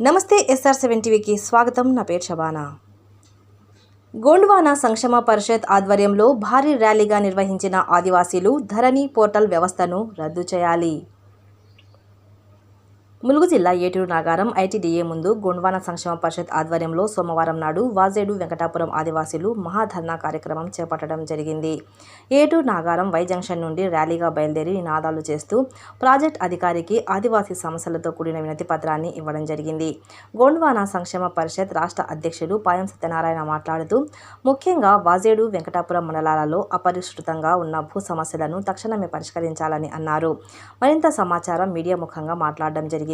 నమస్తే SR seven టీవీకి స్వాగతం. నా పేరు షబానా గోండ్వానా సంక్షేమ పరిషత్ ఆధ్వర్యంలో భారీ ర్యాలీగా నిర్వహించిన ఆదివాసీలు ధరణి పోర్టల్ వ్యవస్థను రద్దు చేయాలి. ములుగు జిల్లా ఏటూరు నాగారం ఐటీడీఏ ముందు గొండ్వాన సంక్షేమ పరిషత్ ఆధ్వర్యంలో సోమవారం నాడు వాజేడు వెంకటాపురం ఆదివాసీలు మహాధర్నా కార్యక్రమం చేపట్టడం జరిగింది. ఏటూరు నాగారం వై జంక్షన్ నుండి ర్యాలీగా బయలుదేరి నినాదాలు చేస్తూ ప్రాజెక్ట్ అధికారికి ఆదివాసీ సమస్యలతో కూడిన వినతి పత్రాన్ని ఇవ్వడం జరిగింది. గోండ్వాన సంక్షేమ పరిషత్ రాష్ట్ర అధ్యక్షులు పాయం సత్యనారాయణ మాట్లాడుతూ ముఖ్యంగా వాజేడు వెంకటాపురం మండలాలలో అపరిష్కృతంగా ఉన్న భూ సమస్యలను తక్షణమే పరిష్కరించాలని అన్నారు. మరింత సమాచారం మీడియా ముఖంగా మాట్లాడడం జరిగింది.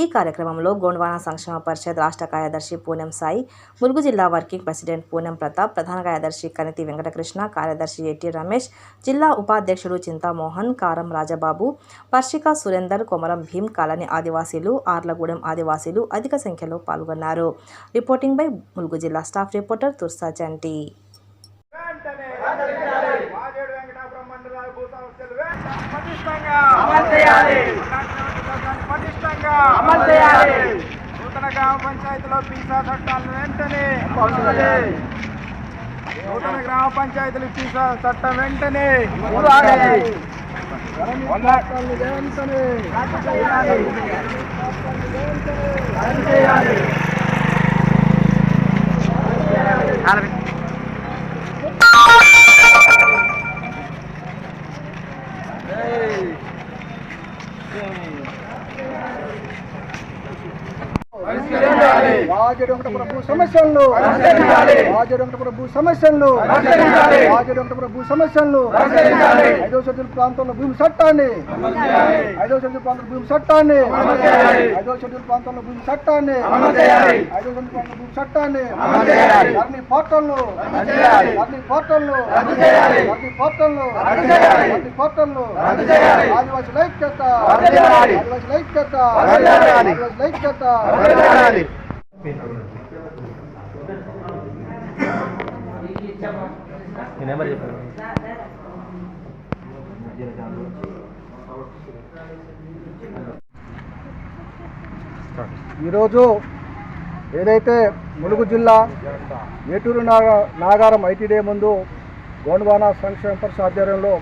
ఈ కార్యక్రమంలో గోండ్వాన సంక్షేమ పరిషత్ రాష్ట్ర కార్యదర్శి పూనెం సాయి ములుగు జిల్లా వర్కింగ్ ప్రెసిడెంట్ పూనెం ప్రతాప్ ప్రధాన కార్యదర్శి కనితి వెంకటకృష్ణ కార్యదర్శి ఎట్టి రమేష్ జిల్లా ఉపాధ్యక్షుడు చింతామోహన్ కారం రాజబాబు పర్షిక సురేందర్ కొమరం భీం కాలనీ ఆదివాసీలు ఆర్లగూడెం ఆదివాసీలు అధిక సంఖ్యలో పాల్గొన్నారు. రిపోర్టింగ్ బై ములుగు జిల్లా స్టాఫ్ రిపోర్టర్ తుర్సా చంటి అమలు చేయాలి వెంకటాపురం మండలాల భూ సమస్యలు వెంటనే పటిష్టంగా అమలు చేయాలి. అలాంటి చట్టాన్ని పటిష్టంగా అమలు చేయాలి. నూతన గ్రామ పంచాయతీలో పీసా చట్టాలను వెంటనే నూతన గ్రామ పంచాయతీలు పీసా చట్టం వెంటనే వెంటనే చేయాలి. Let's go. భూ సమస్యలను భూ సమస్యలను భూ సమస్యలను. ఐదో షెడ్యూల్ ప్రాంతంలో భూమి చట్టాన్ని. ఐదో షెడ్యూల్ ప్రాంతంలో భూమి చట్టాన్ని. ఐదో షెడ్యూల్ ప్రాంతంలో భూమి చట్టాన్ని. ఐదో షెడ్యూల్ ప్రాంతంలో భూమి చట్టాన్ని. పోర్టల్ను. రద్దు చేయాలి. ధరణి పోర్టల్ను. రద్దు చేయాలి. ధరణి పోర్టల్ను రద్దు చేయాలి. ఆదివాసీ చేయాలి. ఆదివాసీ ఐక్యత. రద్దు ఈరోజు ఏదైతే ములుగు జిల్లా ఏటూరు నాగా నాగారం ఐటీడీ ముందు గోండ్వానా సంక్షేమ పరిషత్ ఆధ్వర్యంలో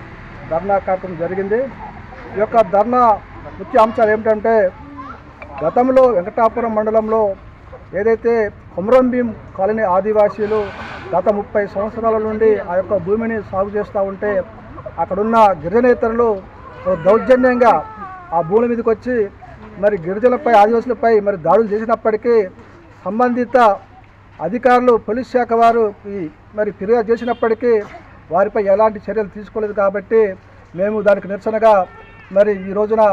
ధర్నా కార్యక్రమం జరిగింది. ఈ యొక్క ధర్నా ముఖ్య అంశాలు ఏమిటంటే గతంలో వెంకటాపురం మండలంలో ఏదైతే కొమరంభీం కాలనీ ఆదివాసీలు గత ముప్పై సంవత్సరాల నుండి ఆ యొక్క భూమిని సాగు చేస్తూ ఉంటే అక్కడున్న గిరిజనేతరులు దౌర్జన్యంగా ఆ భూమి మీదకి వచ్చి మరి గిరిజనులపై ఆదివాసులపై మరి దాడులు చేసినప్పటికీ సంబంధిత అధికారులు పోలీస్ శాఖ వారు మరి ఫిర్యాదు చేసినప్పటికీ వారిపై ఎలాంటి చర్యలు తీసుకోలేదు కాబట్టి మేము దానికి నిరసనగా మరి ఈ రోజున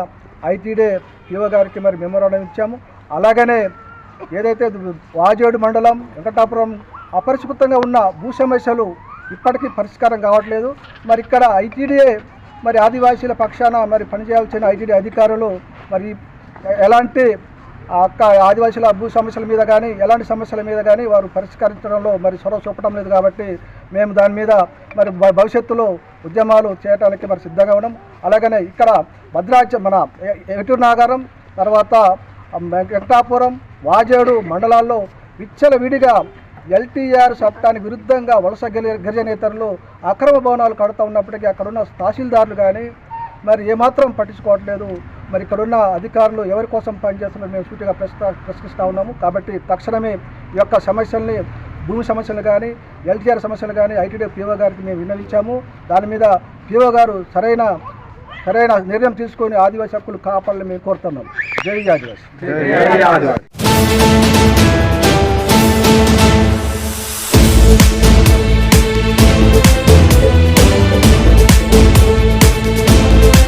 ఐటీడే పీఓ గారికి మరి మెమోరాండం ఇచ్చాము. అలాగనే ఏదైతే వాజేడు మండలం వెంకటాపురం అపరిష్కృతంగా ఉన్న భూ సమస్యలు ఇప్పటికీ పరిష్కారం కావట్లేదు. మరి ఇక్కడ ఐటీడీఏ మరి ఆదివాసీల పక్షాన మరి పనిచేయాల్సిన ఐటీడీ అధికారులు మరి ఎలాంటి అక్క ఆదివాసీల భూ సమస్యల మీద కానీ ఎలాంటి సమస్యల మీద కానీ వారు పరిష్కరించడంలో మరి చొరవ చూపడం లేదు కాబట్టి మేము దాని మీద మరి భవిష్యత్తులో ఉద్యమాలు చేయడానికి మరి సిద్ధంగా ఉన్నాం. అలాగనే ఇక్కడ భద్రాచ మన ఎ- ఎటూరు నాగారం తర్వాత వెంకటాపురం వాజేడు మండలాల్లో విచ్చల విడిగా ఎల్టీఆర్ చట్టానికి విరుద్ధంగా వలస గిరిజనేతరులు అక్రమ భవనాలు కడుతూ ఉన్నప్పటికీ అక్కడున్న తహసీల్దారులు కానీ మరి ఏమాత్రం పట్టించుకోవట్లేదు. మరి ఇక్కడున్న అధికారులు ఎవరి కోసం పనిచేస్తున్నారో మేము సూటిగా ప్రశ్న ప్రశ్నిస్తూ ఉన్నాము. కాబట్టి తక్షణమే ఈ యొక్క సమస్యల్ని భూమి సమస్యలు కానీ ఎల్టీఆర్ సమస్యలు కానీ ఐటీడీ పీఓ గారికి మేము విన్నవించాము. దాని మీద పీఓ గారు సరైన సరైన నిర్ణయం తీసుకొని ఆదివాసీ హక్కులు కాపాడాలని మేము కోరుతున్నాం. జై ఆదివాసీ. జై ఆదివాసి.